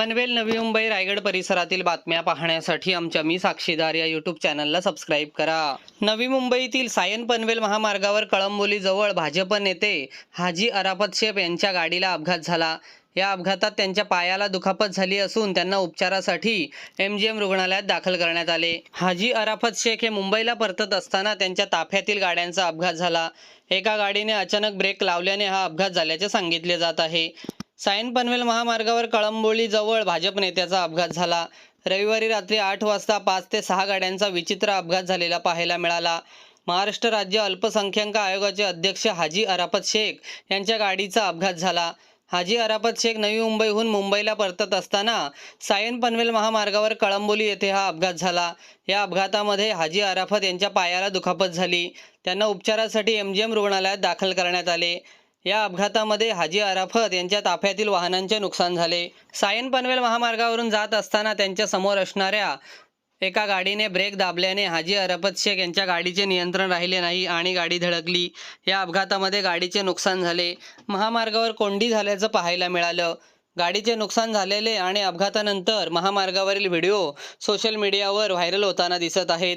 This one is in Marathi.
पनवेल नवी मुंबई रायगड परिसरातील बातम्या पाहण्यासाठी आमच्या मी साक्षीदार या यूट्यूब चॅनलला सबस्क्राईब करा. नवी मुंबईतील सायन पनवेल महामार्गावर कळंबोलीजवळ भाजप नेते हाजी अराफत शेख यांच्या गाडीला अपघात झाला. या अपघातात त्यांच्या पायाला दुखापत झाली असून त्यांना उपचारासाठी एम जी एम रुग्णालयात दाखल करण्यात आले. हाजी अराफत शेख हे मुंबईला परतत असताना त्यांच्या ताफ्यातील गाड्यांचा अपघात झाला. एका गाडीने अचानक ब्रेक लावल्याने हा अपघात झाल्याचे सांगितले जात आहे. सायन पनवेल महामार्गावर कळंबोलीजवळ भाजप नेत्याचा अपघात झाला. रविवारी रात्री आठ वाजता पाच ते सहा गाड्यांचा विचित्र अपघात झालेला पाहायला मिळाला. महाराष्ट्र राज्य अल्पसंख्याक आयोगाचे अध्यक्ष हाजी अराफत शेख यांच्या गाडीचा अपघात झाला. हाजी अराफत शेख नवी मुंबईहून मुंबईला परतत असताना सायन पनवेल महामार्गावर कळंबोली येथे हा अपघात झाला. या अपघातामध्ये हाजी अराफत यांच्या पायाला दुखापत झाली. त्यांना उपचारासाठी एम जी एम रुग्णालयात दाखल करण्यात आले. या अपघातामध्ये हाजी अराफत यांच्या ताफ्यातील वाहनांचे नुकसान झाले. सायन पनवेल महामार्गावरून जात असताना त्यांच्यासमोर असणाऱ्या एका गाडीने ब्रेक दाबल्याने हाजी अराफत शेख यांच्या गाडीचे नियंत्रण राहिले नाही आणि गाडी धडकली. या अपघातामध्ये गाडीचे नुकसान झाले. महामार्गावर कोंडी झाल्याचं पाहायला मिळालं. गाडीचे नुकसान झालेले आणि अपघातानंतर महामार्गावरील व्हिडिओ सोशल मीडियावर व्हायरल होताना दिसत आहेत.